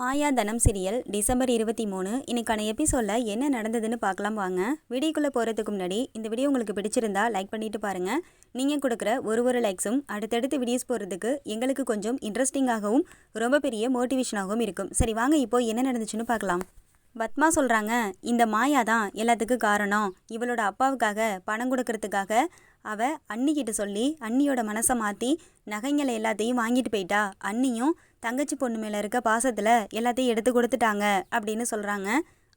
மாயாதனம் serial December இருபத்தி மூணு. இன்னைக்கான எபிசோடில் என்ன நடந்ததுன்னு பார்க்கலாம் வாங்க. வீடியோக்குள்ளே போகிறதுக்கு முன்னாடி இந்த வீடியோ உங்களுக்கு பிடிச்சிருந்தா லைக் பண்ணிட்டு பாருங்கள் நீங்கள் கொடுக்குற ஒரு ஒரு லைக்ஸும் அடுத்தடுத்து வீடியோஸ் போகிறதுக்கு எங்களுக்கு கொஞ்சம் இன்ட்ரெஸ்டிங்காகவும் ரொம்ப பெரிய மோட்டிவேஷனாகவும் இருக்கும். சரி வாங்க இப்போ என்ன நடந்துச்சுன்னு பார்க்கலாம். பத்மா சொல்கிறாங்க இந்த மாயா தான் எல்லாத்துக்கும் காரணம். இவளோட அப்பாவுக்காக பணம் கொடுக்கறதுக்காக அவ அண்ணிக்கிட்ட சொல்லி அண்ணியோட மனசை மாற்றி நகைங்களை எல்லாத்தையும் வாங்கிட்டு போயிட்டா. அண்ணியும் தங்கச்சி பொண்ணு மேலே இருக்க பாசத்தில் எல்லாத்தையும் எடுத்து கொடுத்துட்டாங்க அப்படின்னு சொல்கிறாங்க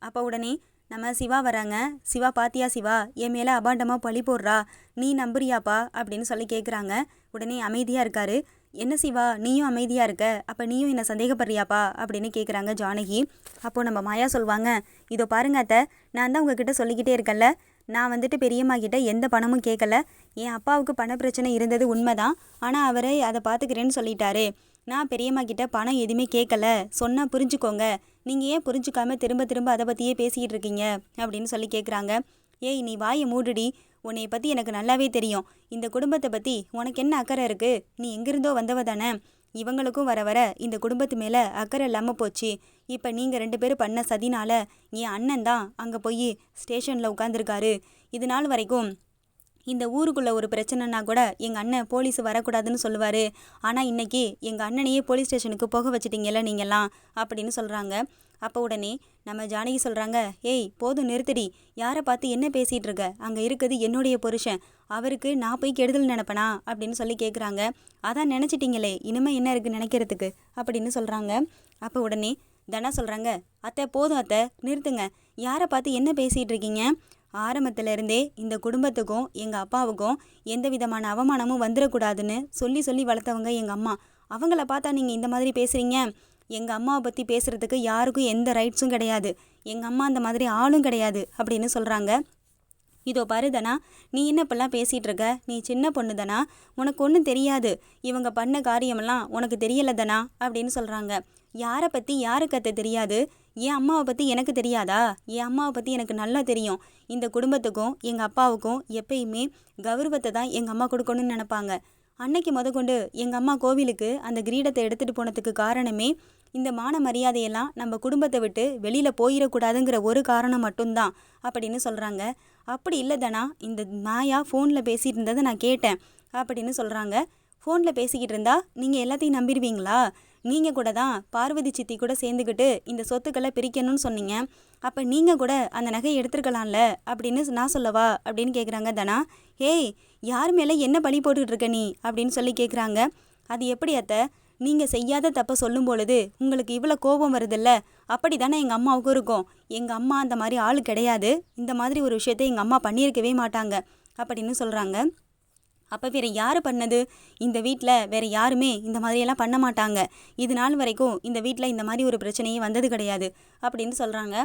அப்போ உடனே நம்ம சிவா வராங்க. சிவா பாத்தியா சிவா? என் மேலே அபாண்டமாக பழி போடுறா. நீ நம்புறியாப்பா? அப்படின்னு சொல்லி கேட்குறாங்க உடனே அமைதியாக இருக்காரு. என்ன சிவா? நீயும் அமைதியாக இருக்க. அப்போ நீயும் என்ன சந்தேகப்படுறியாப்பா? அப்படின்னு கேட்குறாங்க ஜானகி. அப்போது நம்ம மாயா சொல்லுவாங்க இதோ பாருங்க அத்தை நான் தான் உங்ககிட்ட சொல்லிக்கிட்டே இருக்கேன்ல. நான் வந்துட்டு பெரியம்மா கிட்ட எந்த பணமும் கேட்கல என் அப்பாவுக்கு பண பிரச்சனை இருந்தது உண்மைதான். ஆனால் அவரே அதை பார்த்துக்கிறேன்னு சொல்லிட்டாரு. நான் பெரியம்மா கிட்ட பணம் எதுவுமே கேட்கல சொன்னால் புரிஞ்சுக்கோங்க. நீங்கள் ஏன் புரிஞ்சுக்காம திரும்ப திரும்ப அதை பற்றியே பேசிக்கிட்டு இருக்கீங்க? அப்படின்னு சொல்லி கேட்குறாங்க ஏய் நீ வாயை மூடுடி. உன்னைய பற்றி எனக்கு நல்லாவே தெரியும். இந்த குடும்பத்தை பற்றி உனக்கு என்ன அக்கறை இருக்குது நீ எங்கிருந்தோ வந்தவ தானே. இவங்களுக்கும் வர வர இந்த குடும்பத்து மேலே அக்கறை இல்லாமல் போச்சு. இப்போ நீங்கள் ரெண்டு பேரும் பண்ண சதினால என் அண்ணன் தான் அங்கே போய் ஸ்டேஷனில் உட்காந்துருக்காரு இது நாள் வரைக்கும் இந்த ஊருக்குள்ள ஒரு பிரச்சனைனா கூட எங்கள் அண்ணன் போலீஸ் வரக்கூடாதுன்னு சொல்லுவார். ஆனால் இன்றைக்கி எங்கள் அண்ணனையே போலீஸ் ஸ்டேஷனுக்கு போக வச்சிட்டிங்கல்ல நீங்கள்லாம் அப்படின்னு சொல்கிறாங்க அப்போ உடனே நம்ம ஜானகி சொல்கிறாங்க ஏய் போதும் நிறுத்தடி. யாரை பார்த்து என்ன பேசிகிட்டு இருக்க அங்கே இருக்குது என்னுடைய புருஷன். அவருக்கு நான் போய் கெடுதல் நினைப்பனா? அப்படின்னு சொல்லி கேட்குறாங்க அதான் நினச்சிட்டிங்களே இனிமேல் என்ன இருக்குது நினைக்கிறதுக்கு? அப்படின்னு சொல்கிறாங்க அப்போ உடனே தனா சொல்கிறாங்க அத்தை போதும் அத்தை. நிறுத்துங்க. யாரை பார்த்து என்ன பேசிகிட்டு இருக்கீங்க ஆரம்பத்துல இருந்தே இந்த குடும்பத்துக்கும் எங்கள் அப்பாவுக்கும் எந்த விதமான அவமானமும் வந்துடக்கூடாதுன்னு சொல்லி சொல்லி வளர்த்தவங்க எங்கள் அம்மா. அவங்கள பார்த்தா நீங்கள் இந்த மாதிரி பேசுகிறீங்க எங்கள் அம்மாவை பற்றி பேசுகிறதுக்கு யாருக்கும் எந்த ரைட்ஸும் கிடையாது. எங்கள் அம்மா அந்த மாதிரி ஆளும் கிடையாது அப்படின்னு சொல்கிறாங்க இதோ பாருதனா நீ என்ன இப்பெல்லாம் பேசிகிட்டு இருக்க? நீ சின்ன பொண்ணு தானா உனக்கு ஒன்றும் தெரியாது. இவங்க பண்ண காரியமெல்லாம் உனக்கு தெரியல தானா அப்படின்னு சொல்கிறாங்க யாரை பற்றி யாருக்கு அத்தை தெரியாது? என் அம்மாவை பற்றி எனக்கு தெரியாதா? என் அம்மாவை பற்றி எனக்கு நல்லா தெரியும். இந்த குடும்பத்துக்கும் எங்கள் அப்பாவுக்கும் எப்பயுமே கௌரவத்தை தான் எங்கள் அம்மா கொடுக்கணும்னு நினப்பாங்க. அன்னைக்கு முதற்கொண்டு எங்கள் அம்மா கோவிலுக்கு அந்த கிரீடத்தை எடுத்துகிட்டு போனதுக்கு காரணமே இந்த மான மரியாதையெல்லாம் நம்ம குடும்பத்தை விட்டு வெளியில் போயிடக்கூடாதுங்கிற ஒரு காரணம் மட்டும்தான் அப்படின்னு சொல்கிறாங்க அப்படி இல்லைதானா? இந்த மாயா ஃபோனில் பேசிகிட்டு இருந்ததை நான் கேட்டேன். அப்படின்னு சொல்கிறாங்க ஃபோனில் பேசிக்கிட்டு இருந்தா நீங்கள் எல்லாத்தையும் நம்பிடுவீங்களா? நீங்கள் கூட தான் பார்வதி சித்தி கூட சேர்ந்துக்கிட்டு இந்த சொத்துக்களை பிரிக்கணும்னு சொன்னீங்க. அப்போ நீங்கள் கூட அந்த நகையை எடுத்துருக்கலாம்ல அப்படின்னு நான் சொல்லவா? அப்படின்னு கேட்குறாங்க தனா. ஏய் யார் மேலே என்ன பழி போட்டுக்கிட்டு இருக்க நீ? அப்படின்னு சொல்லி கேட்குறாங்க அது எப்படி அத்த? நீங்கள் செய்யாத தப்பை சொல்லும் பொழுது உங்களுக்கு இவ்வளோ கோபம் வருதில்ல? அப்படி தானே எங்கள் அம்மாவுக்கும் இருக்கும். எங்கள் அம்மா அந்த மாதிரி ஆள் கிடையாது. இந்த மாதிரி ஒரு விஷயத்தை எங்கள் அம்மா பண்ணியிருக்கவே மாட்டாங்க. அப்படின்னு சொல்கிறாங்க அப்போ வேறு யார் பண்ணது? இந்த வீட்டில் வேறு யாருமே இந்த மாதிரியெல்லாம் பண்ண மாட்டாங்க. இது நாள் வரைக்கும் இந்த வீட்டில் இந்த மாதிரி ஒரு பிரச்சனையே வந்தது கிடையாது அப்படின்னு சொல்கிறாங்க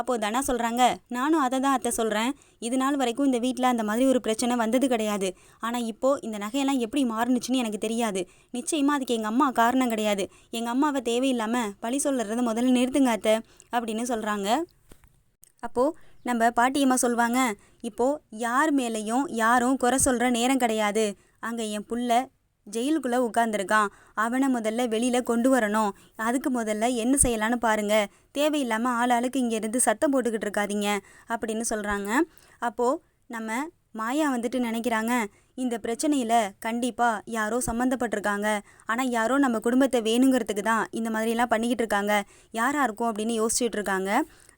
அப்போது தனா சொல்கிறாங்க நானும் அதை தான் அத்தை சொல்கிறேன் இது நாள் வரைக்கும் இந்த வீட்டில் அந்த மாதிரி ஒரு பிரச்சனை வந்தது கிடையாது. ஆனால் இப்போது இந்த நகையெல்லாம் எப்படி மாறுனுச்சுன்னு எனக்கு தெரியாது. நிச்சயமாக அதுக்கு எங்கள் அம்மா காரணம் கிடையாது. எங்கள் அம்மாவை தேவையில்லாமல் பழி சொல்லுறத முதல்ல நிறுத்துங்க அத்தை அப்படின்னு சொல்கிறாங்க அப்போது நம்ம பாட்டியம்மா சொல்லுவாங்க இப்போது யார் மேலேயும் யாரும் குறை சொல்கிற நேரம் கிடையாது. அங்கே என் புள்ள ஜெயிலுக்குள்ளே உட்காந்துருக்கான் அவனை முதல்ல வெளியில் கொண்டு வரணும். அதுக்கு முதல்ல என்ன செய்யலான்னு பாருங்கள் தேவையில்லாமல் ஆள் ஆளுக்கு இங்கேருந்து சத்தம் போட்டுக்கிட்டு இருக்காதீங்க அப்படின்னு சொல்கிறாங்க அப்போது நம்ம மாயா வந்துட்டு நினைக்கிறாங்க இந்த பிரச்சனையில் கண்டிப்பாக யாரோ சம்மந்தப்பட்டிருக்காங்க. ஆனால் யாரோ நம்ம குடும்பத்தை வேணுங்கிறதுக்கு தான் இந்த மாதிரிலாம் பண்ணிக்கிட்டு இருக்காங்க. யாராக இருக்கும்? அப்படின்னு யோசிச்சுட்டு இருக்காங்க.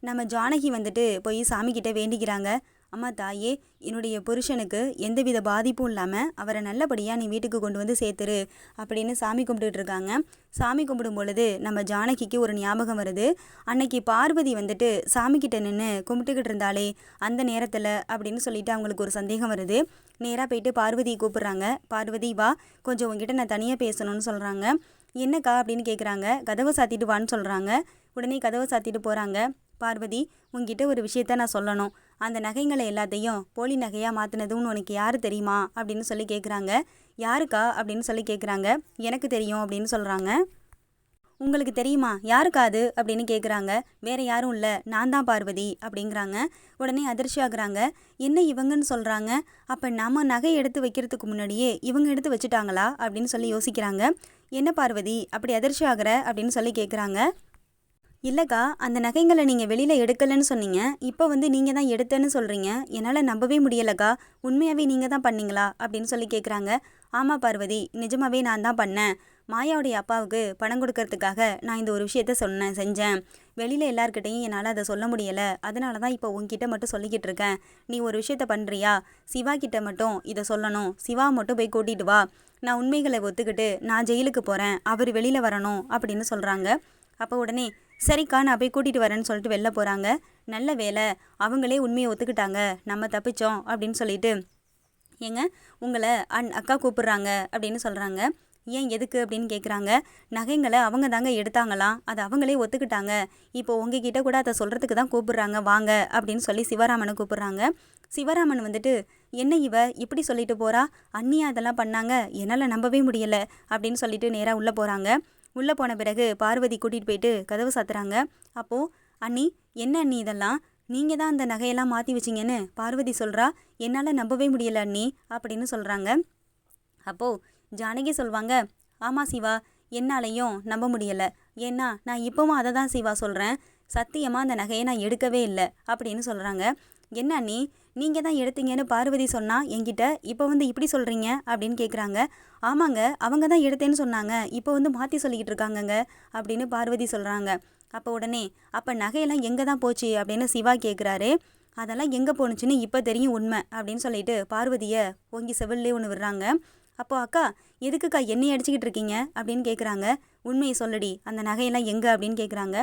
நம்ம ஜானகி வந்துட்டு போய் சாமிக்கிட்ட வேண்டிக்கிறாங்க. அம்மா தாயே என்னுடைய புருஷனுக்கு எந்தவித பாதிப்பும் இல்லாமல் அவரை நல்லபடியாக நீ வீட்டுக்கு கொண்டு வந்து சேர்த்துரு அப்படின்னு சாமி கும்பிட்டுட்டு இருக்காங்க. சாமி கும்பிடும் பொழுது நம்ம ஜானகிக்கு ஒரு ஞாபகம் வருது. அன்னைக்கு பார்வதி வந்துட்டு சாமிக்கிட்ட நின்று கும்பிட்டுக்கிட்டு இருந்தாலே அந்த நேரத்தில் அப்படின்னு சொல்லிட்டு அவங்களுக்கு ஒரு சந்தேகம் வருது. நேராக போயிட்டு பார்வதியை கூப்பிட்றாங்க. பார்வதி வா கொஞ்சம் உங்ககிட்ட நான் தனியாக பேசணும்னு சொல்கிறாங்க என்னக்கா? அப்படின்னு கேட்குறாங்க கதவை சாத்திட்டு வான்னு சொல்கிறாங்க உடனே கதவை சாத்திட்டு போகிறாங்க பார்வதி உங்ககிட்ட ஒரு விஷயத்த நான் சொல்லணும். அந்த நகைங்களை எல்லாத்தையும் போலி நகையாக மாற்றினதுன்னு உனக்கு யார் தெரியுமா? அப்படின்னு சொல்லி கேட்குறாங்க யாருக்கா? அப்படின்னு சொல்லி கேட்குறாங்க எனக்கு தெரியும் அப்படின்னு சொல்கிறாங்க உங்களுக்கு தெரியுமா? யாருக்கா அது? அப்படின்னு கேட்குறாங்க வேறு யாரும் இல்லை. நான் தான் பார்வதி அப்படிங்கிறாங்க. உடனே அதிர்ச்சி ஆகுறாங்க. என்ன இவங்கன்னு சொல்கிறாங்க அப்போ நம்ம நகை எடுத்து வைக்கிறதுக்கு முன்னாடியே இவங்க எடுத்து வச்சுட்டாங்களா? அப்படின்னு சொல்லி யோசிக்கிறாங்க. என்ன பார்வதி அப்படி அதிர்ச்சி ஆகுற? அப்படின்னு சொல்லி கேட்குறாங்க இல்லைக்கா அந்த நகைங்களை நீங்கள் வெளியில் எடுக்கலைன்னு சொன்னீங்க. இப்போ வந்து நீங்கள் தான் எடுத்தேன்னு சொல்கிறீங்க என்னால் நம்பவே முடியலக்கா. உண்மையாகவே நீங்கள் தான் பண்ணீங்களா? அப்படின்னு சொல்லி கேட்குறாங்க ஆமாம் பார்வதி நிஜமாகவே நான் தான் பண்ணேன். மாயாவுடைய அப்பாவுக்கு பணம் கொடுக்கறதுக்காக நான் இந்த ஒரு விஷயத்த சொன்னேன் செஞ்சேன். வெளியில் எல்லாருக்கிட்டையும் என்னால் அதை சொல்ல முடியலை. அதனால தான் இப்போ உன்கிட்ட மட்டும் சொல்லிக்கிட்டு இருக்கேன். நீ ஒரு விஷயத்த பண்ணுறியா சிவா கிட்ட மட்டும் இதை சொல்லணும். சிவா மட்டும் போய் கூட்டிட்டு வா. நான் உண்மைகளை ஒத்துக்கிட்டு நான் ஜெயிலுக்கு போகிறேன் அவர் வெளியில் வரணும் அப்படின்னு சொல்கிறாங்க அப்போ உடனே சரிக்கா நான் போய் கூட்டிகிட்டு வரேன்னு சொல்லிட்டு வெளில போகிறாங்க நல்ல வேலை. அவங்களே உண்மையை ஒத்துக்கிட்டாங்க. நம்ம தப்பிச்சோம் அப்படின்னு சொல்லிட்டு. ஏங்க உங்களை அன் அக்கா கூப்பிட்றாங்க அப்படின்னு சொல்கிறாங்க ஏன் எதுக்கு அப்படின்னு கேட்குறாங்க நகைங்களை அவங்க தாங்க எடுத்தாங்களாம். அதை அவங்களே ஒத்துக்கிட்டாங்க. இப்போ உங்ககிட்ட கூட அதை சொல்கிறதுக்கு தான் கூப்பிட்றாங்க. வாங்க அப்படின்னு சொல்லி சிவராமனை கூப்பிட்றாங்க. சிவராமன் வந்துட்டு என்ன இவ? இப்படி சொல்லிட்டு போகிறா அண்ணியா அதெல்லாம் பண்ணாங்க. என்னால் நம்பவே முடியலை. அப்படின்னு சொல்லிட்டு நேராக உள்ளே போகிறாங்க உள்ளே போன பிறகு பார்வதி கூட்டிகிட்டு போயிட்டு கதவு சாத்துறாங்க. அப்போது அண்ணி என்ன அண்ணி இதெல்லாம்? நீங்கள் தான் அந்த நகையெல்லாம் மாற்றி வச்சிங்கன்னு பார்வதி சொல்கிறா என்னால் நம்பவே முடியல அண்ணி அப்படின்னு சொல்கிறாங்க அப்போது ஜானகி சொல்வாங்க ஆமாம் சிவா என்னாலையும் நம்ப முடியலை. ஏன்னா நான் இப்போவும் அதை தான் சிவா சொல்கிறேன் சத்தியமாக அந்த நகையை நான் எடுக்கவே இல்லை அப்படின்னு சொல்கிறாங்க என்ன நீ நீங்கள் தான் எடுத்தீங்கன்னு பார்வதி சொன்னா என்கிட்ட இப்போ வந்து இப்படி சொல்கிறீங்க அப்படின்னு கேட்குறாங்க ஆமாங்க அவங்க தான் எடுத்தேன்னு சொன்னாங்க. இப்போ வந்து மாற்றி சொல்லிக்கிட்டு இருக்காங்கங்க அப்படின்னு பார்வதி சொல்கிறாங்க அப்போ உடனே அப்போ நகையெல்லாம் எங்கே தான் போச்சு? அப்படின்னு சிவா கேட்குறாரு அதெல்லாம் எங்கே போணுச்சுன்னு இப்போ தெரியும் உண்மை அப்படின்னு சொல்லிட்டு பார்வதியை ஓங்கி செவிலே ஒன்று விடுறாங்க. அப்போ அக்கா எதுக்குக்கா என்னை அடிச்சுக்கிட்டு இருக்கீங்க? அப்படின்னு கேட்குறாங்க உண்மையை சொல்லடி அந்த நகையெல்லாம் எங்கே? அப்படின்னு கேட்குறாங்க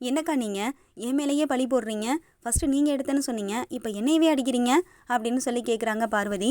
என்னக்கா நீங்கள் என் மேலேயே பழி போடுறீங்க? ஃபஸ்ட்டு நீங்கள் எடுத்தேன்னு சொன்னீங்க இப்போ என்னையவே அடிக்கிறீங்க அப்படின்னு சொல்லி கேட்குறாங்க பார்வதி.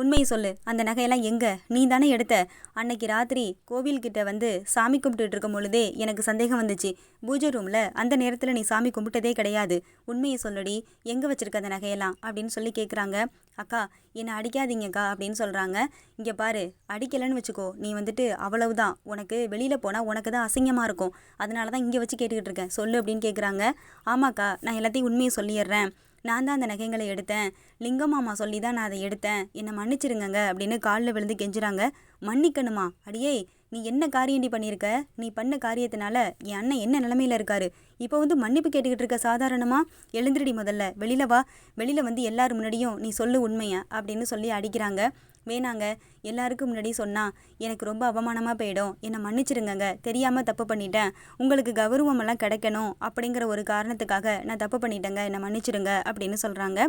உண்மையை சொல்லு. அந்த நகையெல்லாம் எங்கே? நீ தானே எடுத்த. அன்னைக்கு ராத்திரி கோவில்கிட்ட வந்து சாமி கும்பிட்டுட்டு இருக்கும் பொழுதே எனக்கு சந்தேகம் வந்துச்சு. பூஜை ரூமில் அந்த நேரத்தில் நீ சாமி கும்பிட்டதே கிடையாது. உண்மையை சொல்லடி. எங்கே வச்சிருக்க அந்த நகையெல்லாம்? அப்படின்னு சொல்லி கேட்குறாங்க அக்கா என்னை அடிக்காதீங்கக்கா அப்படின்னு சொல்கிறாங்க இங்கே பாரு அடிக்கலைன்னு வச்சுக்கோ. நீ வந்துட்டு அவ்வளவுதான். உனக்கு வெளியில் போனால் உனக்கு தான் அசிங்கமாக இருக்கும். அதனால தான் இங்கே வச்சு கேட்டுக்கிட்டு இருக்கேன். சொல்லு அப்படின்னு கேட்குறாங்க ஆமாக்கா நான் எல்லாத்தையும் உண்மையை சொல்லிடுறேன். நான் தான் அந்த நகைங்களை எடுத்தேன். லிங்கமாமா சொல்லி தான் நான் அதை எடுத்தேன். என்னை மன்னிச்சிருங்கங்க அப்படின்னு காலில் விழுந்து கெஞ்சுறாங்க. மன்னிக்கணுமா? அடியே நீ என்ன காரியண்டி பண்ணியிருக்க? நீ பண்ண காரியத்தினால என் அண்ணன் என்ன நிலமையில இருக்காரு? இப்போ வந்து மன்னிப்பு கேட்டுக்கிட்டு இருக்க சாதாரணமா? எழுந்திரடி முதல்ல. வெளியில வா. வெளியில் வந்து எல்லார் முன்னாடியும் நீ சொல்லு உண்மையை அப்படின்னு சொல்லி அடிக்கிறாங்க. மேனாங்க எல்லாருக்கும் முன்னாடி சொன்னால் எனக்கு ரொம்ப அவமானமாக போயிடும். என்னை மன்னிச்சிருங்கங்க. தெரியாமல் தப்பு பண்ணிட்டேன். உங்களுக்கு கௌரவமெல்லாம் கிடைக்கணும். அப்படிங்கிற ஒரு காரணத்துக்காக நான் தப்பு பண்ணிட்டேங்க. என்னை மன்னிச்சிருங்க அப்படின்னு சொல்கிறாங்க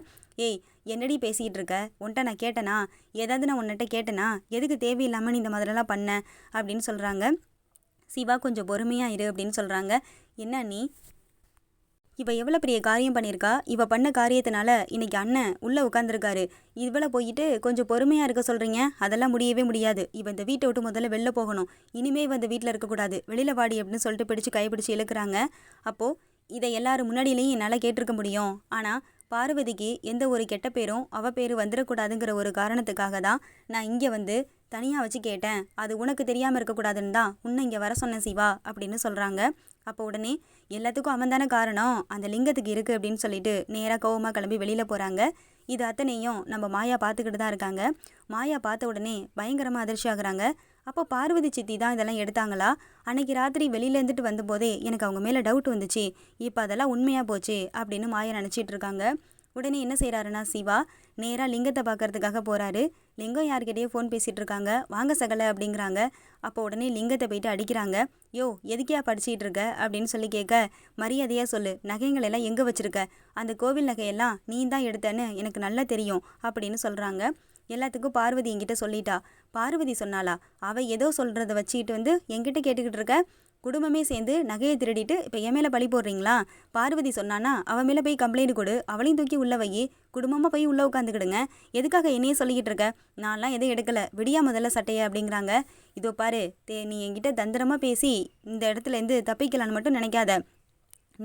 ஏய் என்னடி பேசிக்கிட்டு இருக்க? உன்ட்ட நான் கேட்டனா? ஏதாவது நான் உன்னிட்ட கேட்டேனா? எதுக்கு தேவையில்லாமல் நீ இந்த மாதிரிலாம் பண்ண? அப்படின்னு சொல்கிறாங்க சிவா கொஞ்சம் பொறுமையாக இரு அப்படின்னு சொல்கிறாங்க என்ன நீ? இவ எவ்வளோ பெரிய காரியம் பண்ணியிருக்கா இவ பண்ண காரியத்தினால இன்னைக்கு அண்ணன் உள்ளே உட்காந்துருக்காரு இவ்வளோ போயிட்டு கொஞ்சம் பொறுமையாக இருக்க சொல்கிறீங்க அதெல்லாம் முடியவே முடியாது. இவ இந்த வீட்டை விட்டு முதல்ல வெளில போகணும். இனிமே இவ இந்த வீட்டில் இருக்கக்கூடாது வெளியில் வாடி அப்படின்னு சொல்லிட்டு பிடிச்சு கைப்பிடிச்சு இழுக்கிறாங்க. அப்போது இதை எல்லாரும் முன்னாடியிலையும் என்னால் கேட்டிருக்க முடியும். ஆனால் பார்வதிக்கு எந்த ஒரு கெட்ட பேரும் அவ பேர் வந்துடக்கூடாதுங்கிற ஒரு காரணத்துக்காக தான் நான் இங்கே வந்து தனியாக வச்சு கேட்டேன். அது உனக்கு தெரியாமல் இருக்கக்கூடாதுன்னு தான் உன்னை இங்கே வர சொன்னேன் சிவா அப்படின்னு சொல்கிறாங்க அப்போ உடனே எல்லாத்துக்கும் அவன் தானே காரணம்? அந்த லிங்கத்துக்கு இருக்குது அப்படின்னு சொல்லிட்டு நேராக கோவமாக கிளம்பி வெளியில் போகிறாங்க இது அத்தனையும் நம்ம மாயா பார்த்துக்கிட்டு தான் இருக்காங்க. மாயா பார்த்த உடனே பயங்கரமாக அதிர்ச்சி ஆகுறாங்க. அப்போ பார்வதி சித்தி தான் இதெல்லாம் எடுத்தாங்களா? அன்னைக்கு ராத்திரி வெளியில இருந்துட்டு வந்தபோதே எனக்கு அவங்க மேலே டவுட் வந்துச்சு. இப்போ அதெல்லாம் உண்மையாக போச்சு அப்படின்னு மாயா நினச்சிட்டு இருக்காங்க. உடனே என்ன செய்கிறாருன்னா சிவா நேராக லிங்கத்தை பார்க்கறதுக்காக போகிறாரு லிங்கம் யார்கிட்டயோ ஃபோன் பேசிகிட்டு இருக்காங்க. வாங்க சகலை அப்படிங்கிறாங்க. அப்போ உடனே லிங்கத்தை போயிட்டு அடிக்கிறாங்க. யோ எதுக்கியா படிச்சிட்டு இருக்க? அப்படின்னு சொல்லி கேட்க மரியாதையாக சொல்லு நகைங்கள் எல்லாம் எங்கே வச்சுருக்க? அந்த கோவில் நகையெல்லாம் நீ தான் எடுத்தேன்னு எனக்கு நல்லா தெரியும் அப்படின்னு சொல்கிறாங்க எல்லாத்துக்கும் பார்வதி என்கிட்ட சொல்லிட்டா. பார்வதி சொன்னாளா அவள் ஏதோ சொல்கிறத வச்சுக்கிட்டு வந்து என்கிட்ட கேட்டுக்கிட்டு இருக்க. குடும்பமே சேர்ந்து நகையை திருடிட்டு இப்போ என் மேலே பழி போடுறீங்களா? பார்வதி சொன்னானா அவன் மேலே போய் கம்ப்ளைண்ட் கொடு. அவளையும் தூக்கி உள்ள வை குடும்பமாக போய் உள்ளே உட்காந்துக்கிடுங்க எதுக்காக என்னையே சொல்லிக்கிட்டு இருக்க? நான்லாம் எதுவும் எடுக்கலை. விடியா முதல்ல சட்டையை அப்படிங்கிறாங்க. இதோ பாரு தே நீ என்கிட்ட தந்திரமாக பேசி இந்த இடத்துல இருந்து தப்பிக்கலான்னு மட்டும் நினைக்காத.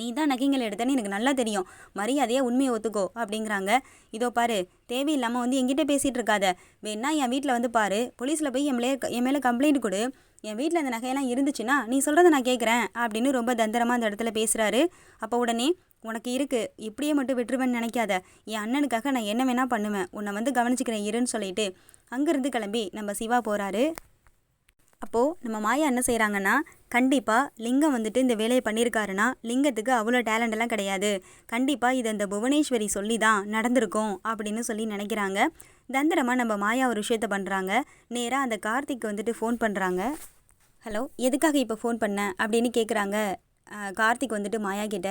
நீ தான் நகைங்களை எடுத்தேன்னு எனக்கு நல்லா தெரியும். மரியாதையாக உண்மையை ஒத்துக்கோ அப்படிங்கிறாங்க. இதோ பாரு தேவையில்லாமல் வந்து என்கிட்ட பேசிகிட்டு இருக்காத. வேணா என் வீட்டில் வந்து பாரு போலீஸில் போய் என் மேலே என் மேலே கம்ப்ளைண்ட் கொடு. என் வீட்டில் அந்த நகையெல்லாம் இருந்துச்சுன்னா நீ சொல்கிறத நான் கேட்குறேன் அப்படின்னு ரொம்ப தந்திரமாக அந்த இடத்துல பேசுகிறாரு அப்போ உடனே உனக்கு இருக்குது இப்படியே மட்டும் விட்டுருவேன்னு நினைக்காத. என் அண்ணனுக்காக நான் என்ன வேணால் பண்ணுவேன். உன்னை வந்து கவனிச்சுக்கிறேன் இருன்னு சொல்லிட்டு. அங்கேருந்து கிளம்பி நம்ம சிவா போகிறாரு அப்போது நம்ம மாயா என்ன செய்கிறாங்கன்னா கண்டிப்பாக லிங்கம் வந்துட்டு இந்த வேலையை பண்ணியிருக்காருன்னா லிங்கத்துக்கு அவ்வளோ டேலண்டெல்லாம் கிடையாது. கண்டிப்பாக இது அந்த புவனேஸ்வரி சொல்லி தான் நடந்திருக்கும் அப்படின்னு சொல்லி நினைக்கிறாங்க. தந்திரமாக நம்ம மாயா ஒரு விஷயத்த பண்ணுறாங்க நேராக அந்த கார்த்திக் வந்துட்டு ஃபோன் பண்ணுறாங்க ஹலோ எதுக்காக இப்போ ஃபோன் பண்ண? அப்படின்னு கேட்குறாங்க கார்த்திக் வந்துட்டு மாயா கிட்ட.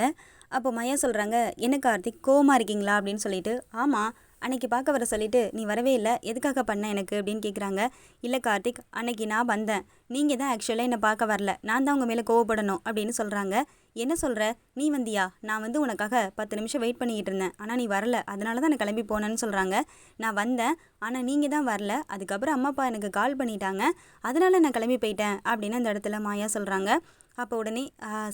அப்போ மாயா சொல்கிறாங்க என்ன கார்த்திக் கோமா இருக்கீங்களா? அப்படின்னு சொல்லிட்டு ஆமாம் அன்னைக்கு பார்க்க வர சொல்லிட்டு நீ வரவே இல்லை. எதுக்காக பண்ண எனக்கு? அப்படின்னு கேட்குறாங்க இல்லை கார்த்திக். அன்னைக்கு நான் வந்தேன். நீங்கள் தான் ஆக்சுவலாக என்னை பார்க்க வரல. நான் தான் உங்கள் மேலே கோவப்படணும். அப்படின்னு சொல்கிறாங்க என்ன சொல்கிற நீ வந்தியா? நான் வந்து உனக்காக பத்து நிமிஷம் வெயிட் பண்ணிக்கிட்டு இருந்தேன். ஆனால் நீ வரல. அதனால தான் நான் கிளம்பி போனேன்னு சொல்கிறாங்க நான் வந்தேன். ஆனால் நீங்கள் தான் வரல. அதுக்கப்புறம் அம்மா அப்பா எனக்கு கால் பண்ணிட்டாங்க. அதனால் நான் கிளம்பி போயிட்டேன். அப்படின்னு அந்த இடத்துல மாயா சொல்கிறாங்க அப்போ உடனே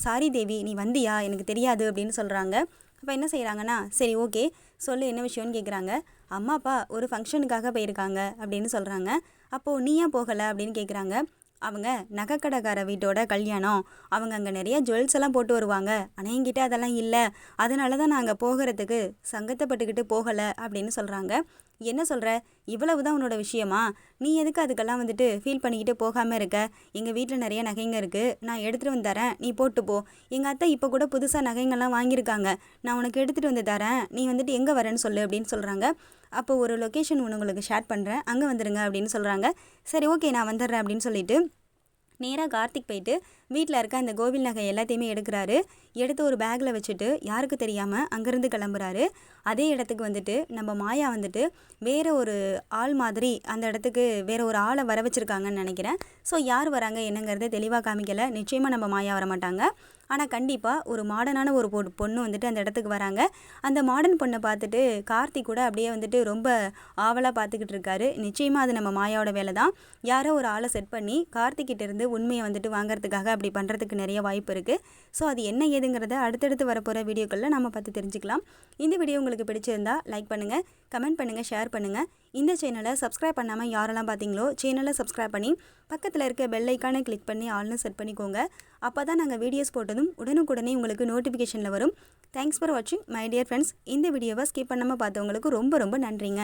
சாரி தேவி. நீ வந்தியா? எனக்கு தெரியாது. அப்படின்னு சொல்கிறாங்க அப்போ என்ன செய்கிறாங்கன்னா சரி ஓகே சொல்லு என்ன விஷயம்னு கேட்குறாங்க அம்மா அப்பா ஒரு ஃபங்க்ஷனுக்காக போயிருக்காங்க அப்படின்னு சொல்கிறாங்க அப்போது நீ ஏன் போகலை அப்படின்னு கேட்குறாங்க அவங்க நகைக்கடைக்கார வீட்டோட கல்யாணம். அவங்க அங்கே நிறைய ஜுவல்ஸ் எல்லாம் போட்டு வருவாங்க. ஆனால் என்கிட்ட அதெல்லாம் இல்லை. அதனால தான் நாங்கள் போகிறதுக்கு சங்கத்தப்பட்டுக்கிட்டு போகலை அப்படின்னு சொல்கிறாங்க என்ன சொல்கிற இவ்வளவு தான் உன்னோட விஷயமா? நீ எதுக்கு அதுக்கெல்லாம் வந்துட்டு ஃபீல் பண்ணிக்கிட்டு போகாமல் இருக்க? எங்கள் வீட்டில் நிறைய நகைங்க இருக்குது நான் எடுத்துகிட்டு வந்து தரேன். நீ போட்டு போ. எங்கள் அத்தை இப்போ கூட புதுசாக நகைங்கள்லாம் வாங்கியிருக்காங்க. நான் உனக்கு எடுத்துகிட்டு வந்து தரேன். நீ வந்துட்டு எங்கே வரேன்னு சொல்லு அப்படின்னு சொல்கிறாங்க அப்போ ஒரு லொக்கேஷன் ஒன்று உங்களுக்கு ஷேர் பண்ணுறேன் அங்கே வந்துடுங்க அப்படின்னு சொல்கிறாங்க சரி ஓகே நான் வந்துடுறேன் அப்படின்னு சொல்லிட்டு நேராக கார்த்திக் போயிட்டு வீட்டில் இருக்க அந்த கோவில் நகை எல்லாத்தையுமே எடுக்கிறாரு. எடுத்து ஒரு பேக்கில் வச்சுட்டு யாருக்கு தெரியாமல் அங்கேருந்து கிளம்புறாரு. அதே இடத்துக்கு வந்துட்டு நம்ம மாயா வந்துட்டு வேறு ஒரு ஆள் மாதிரி அந்த இடத்துக்கு வேறு ஒரு ஆளை வர வச்சுருக்காங்கன்னு நினைக்கிறேன். ஸோ யார் வராங்க என்னங்கிறத தெளிவாக காமிக்கலை. நிச்சயமாக நம்ம மாயா வர மாட்டாங்க ஆனால் கண்டிப்பாக ஒரு மாடர்னான ஒரு பொ பொண்ணு வந்துட்டு அந்த இடத்துக்கு வராங்க. அந்த மாடர்ன் பொண்ணை பார்த்துட்டு கார்த்திக் கூட அப்படியே வந்துட்டு ரொம்ப ஆவலாக பார்த்துக்கிட்டு இருக்காரு. நிச்சயமாக அது நம்ம மாயாவோட வேலை தான் யாரோ ஒரு ஆளை செட் பண்ணி கார்த்திக்கிட்டேருந்து உண்மையை வந்துட்டு வாங்குறதுக்காக அப்படி பண்ணுறதுக்கு நிறைய வாய்ப்பு இருக்குது ஸோ அது என்ன ஏதுங்கிறத அடுத்தடுத்து வரப்போகிற வீடியோக்களில் நம்ம பார்த்து தெரிஞ்சுக்கலாம். இந்த வீடியோ உங்களுக்கு பிடிச்சிருந்தா லைக் பண்ணுங்கள் கமெண்ட் பண்ணுங்கள் ஷேர் பண்ணுங்கள் இந்த சேனலை சப்ஸ்கிரைப் பண்ணாமல் யாரெல்லாம் பார்த்தீங்களோ சேனலை சப்ஸ்கிரைப் பண்ணி பக்கத்தில் இருக்க பெல் ஐக்கானை கிளிக் பண்ணி ஆல்னு செட் பண்ணிக்கோங்க. அப்போ தான் நாங்கள் வீடியோஸ் போட்டதும் உடனுக்குடனே உங்களுக்கு நோட்டிஃபிகேஷனில் வரும். தேங்க்ஸ் ஃபார் வாட்சிங் மை டியர் ஃப்ரெண்ட்ஸ் இந்த வீடியோவை ஸ்கிப் பண்ணாமல் பார்த்தவங்களுக்கு ரொம்ப ரொம்ப நன்றிங்க.